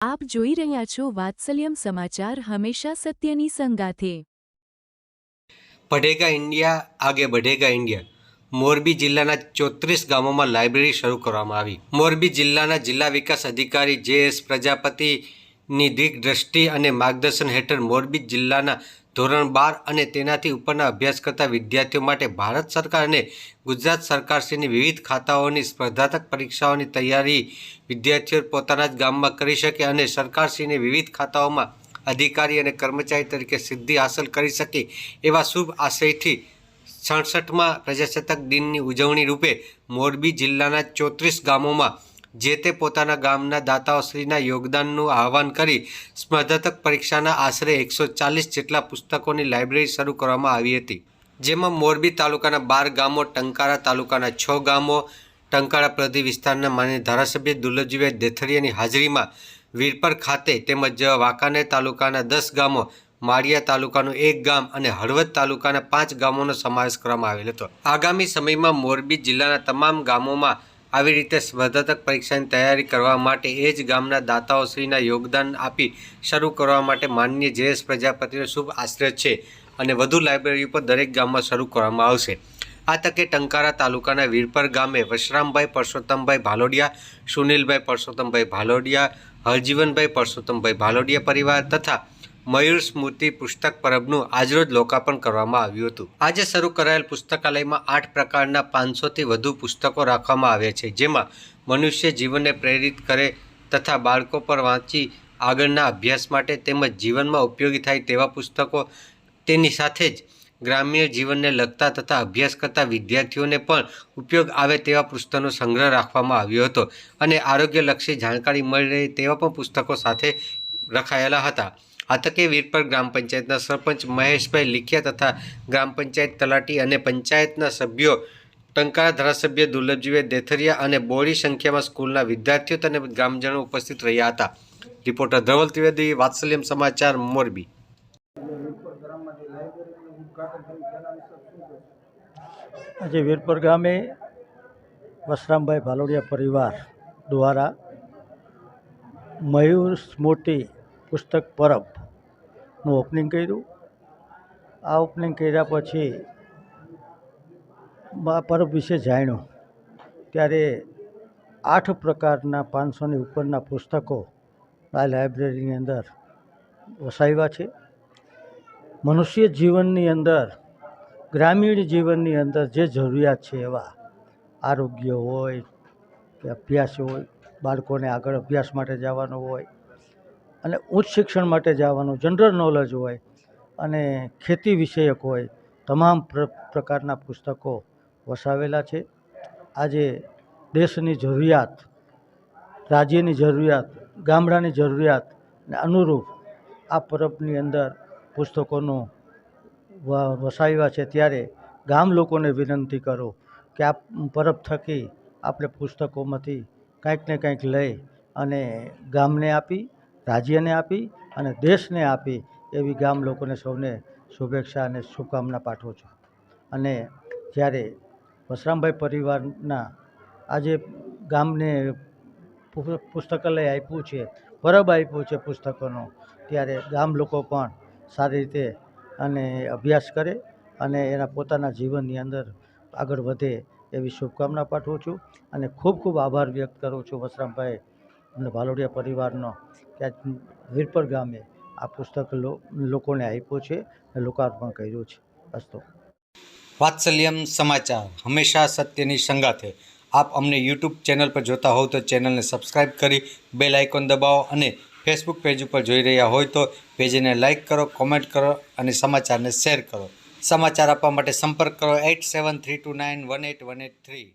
આપ જોઈ રહ્યા છો વાત્સલ્યમ સમાચાર હંમેશા સત્યની સંગાથે. પઢેગા ઇન્ડિયા આગે બઢેગા ઇન્ડિયા મોરબી જિલ્લાના ચોત્રીસ ગામોમાં લાઇબ્રેરી શરૂ કરવામાં આવી. મોરબી જિલ્લાના જિલ્લા વિકાસ અધિકારી જે એસ પ્રજાપતિની દિગ્દ્રષ્ટિ અને માર્ગદર્શન હેઠળ મોરબી જિલ્લાના ધોરણ બાર અને તેનાથી ઉપરના અભ્યાસ કરતા વિદ્યાર્થીઓ માટે ભારત સરકાર અને ગુજરાત સરકારશ્રીની વિવિધ ખાતાઓની સ્પર્ધાત્મક પરીક્ષાઓની તૈયારી વિદ્યાર્થીઓ પોતાના જ ગામમાં કરી શકે અને સરકારશ્રીની વિવિધ ખાતાઓમાં અધિકારી અને કર્મચારી તરીકે સિદ્ધિ હાંસલ કરી શકે એવા શુભ આશયથી સડસઠમાં પ્રજાસત્તાક દિનની ઉજવણી રૂપે મોરબી જિલ્લાના ચોત્રીસ ગામોમાં જે તે પોતાના ગામના દાતાઓશ્રીના યોગદાનનું આહવાન કરી સ્પર્ધાત્મક પરીક્ષાના આશરે એકસો ચાલીસ જેટલા પુસ્તકોની લાઇબ્રેરી શરૂ કરવામાં આવી હતી. જેમાં મોરબી તાલુકાના બાર ગામો, ટંકારા તાલુકાના છ ગામો, ટંકારા પ્રતિ વિસ્તારના માન્ય ધારાસભ્ય દુર્લભજીભાઈ દેથરિયાની હાજરીમાં વીરપર ખાતે તેમજ વાંકાનેર તાલુકાના દસ ગામો, માળિયા તાલુકાનું એક ગામ અને હળવદ તાલુકાના પાંચ ગામોનો સમાવેશ કરવામાં આવેલ હતો. આગામી સમયમાં મોરબી જિલ્લાના તમામ ગામોમાં આવી રીતે સ્પર્ધાત્મક પરીક્ષાની તૈયારી કરવા માટે એ જ ગામના દાતાઓશ્રીના યોગદાન આપી શરૂ કરવા માટે માનનીય જયેશ પ્રજાપતિનો શુભ આશ્રય છે અને વધુ લાઇબ્રેરી પર દરેક ગામમાં શરૂ કરવામાં આવશે. આ તકે ટંકારા તાલુકાના વીરપર ગામે વશરામભાઈ, પરસોત્તમભાઈ ભાલોડિયા, સુનિલભાઈ, પરસોત્તમભાઈ ભાલોડિયા, હરજીવનભાઈ, પરસોત્તમભાઈ ભાલોડિયા પરિવાર તથા મયુર સ્મૃતિ પુસ્તક પરબનું આજરોજ લોકાર્પણ કરવામાં આવ્યું હતું. આજે શરૂ કરાયેલ પુસ્તકાલયમાં આઠ પ્રકારના પાંચસોથી વધુ પુસ્તકો રાખવામાં આવ્યા છે, જેમાં મનુષ્ય જીવનને પ્રેરિત કરે તથા બાળકો પર વાંચી આગળના અભ્યાસ માટે તેમજ જીવનમાં ઉપયોગી થાય તેવા પુસ્તકો તેની સાથે જ ગ્રામ્ય જીવનને લગતા તથા અભ્યાસ કરતા વિદ્યાર્થીઓને પણ ઉપયોગ આવે તેવા પુસ્તકોનો સંગ્રહ રાખવામાં આવ્યો હતો અને આરોગ્યલક્ષી જાણકારી મળી રહે તેવા પણ પુસ્તકો સાથે રખાયેલા હતા. આ તકે વીરપર ગ્રામ પંચાયતના સરપંચ મહેશભાઈ લીખિયા તથા ગ્રામ પંચાયત તલાટી અને પંચાયતના સભ્યો ટંકારા ધારાસભ્ય દુર્લભજીભાઈ દેથરિયા અને બોડી સંખ્યામાં સ્કૂલના વિદ્યાર્થીઓ અને ગ્રામજનો ઉપસ્થિત રહ્યા હતા. રિપોર્ટર ધવલ ત્રિવેદી, વાત્સલ્યમ સમાચાર, મોરબી. આજે વીરપર ગામે વસરામભાઈ ભાલોડિયા પરિવાર દ્વારા મયુર સ્મૃતિ પુસ્તક પરબનું ઓપનિંગ કર્યું. આ ઓપનિંગ કર્યા પછી આ પરબ વિશે જાણ્યું. ત્યારે આઠ પ્રકારના પાંચસોની ઉપરના પુસ્તકો આ લાઇબ્રેરીની અંદર વસાવ્યા છે. મનુષ્ય જીવનની અંદર, ગ્રામીણ જીવનની અંદર જે જરૂરિયાત છે એવા આરોગ્ય હોય કે અભ્યાસ હોય, બાળકોને આગળ અભ્યાસ માટે જવાનું હોય અને ઉચ્ચ શિક્ષણ માટે જવાનું જનરલ નોલેજ હોય અને ખેતી વિષયક હોય, તમામ પ્ર, પ્રકારના પુસ્તકો વસાવેલા છે. આજે દેશની જરૂરિયાત, રાજ્યની જરૂરિયાત, ગામડાની જરૂરિયાતને અનુરૂપ આ પરબની અંદર પુસ્તકોનો વસાવ્યા છે. ત્યારે ગામ લોકોને વિનંતી કરો કે આ પરબ થકી આપણે પુસ્તકોમાંથી કાંઈક ને કાંઈક લઈ અને ગામને આપી રાજ્યને આપી અને દેશને આપી એવી ગામ લોકોને સૌને શુભેચ્છા અને શુભકામના પાઠવું છું. અને જ્યારે વસરામભાઈ પરિવારના આજે ગામને પુસ્તકાલય આપ્યું છે, પરબ આપ્યું છે પુસ્તકોનો, ત્યારે ગામ લોકો પણ સારી રીતે અને અભ્યાસ કરે અને એના પોતાના જીવનની અંદર આગળ વધે એવી શુભકામના પાઠવું છું. અને ખૂબ ખૂબ આભાર વ્યક્ત કરું છું વસરામભાઈ અને ભાલોડિયા પરિવારનો આજ વીરપર ગામે આ પુસ્તક લોકોને આપ્યું છે અને લોકાર્પણ કર્યું છે. અસ્તુ. વાત્સલ્યમ સમાચાર. હંમેશા સત્યની સંગાથે. આપ અમને યુટ્યુબ ચેનલ પર જોતા હોવ તો ચેનલને સબસ્ક્રાઇબ કરી, બેલ આઇકોન દબાવો અને ફેસબુક પેજ ઉપર જોઈ રહ્યા હોય તો પેજને લાઇક કરો, કોમેન્ટ કરો અને સમાચારને શેર કરો. સમાચાર આપવા માટે સંપર્ક કરો eight seven three two nine one eight one eight three.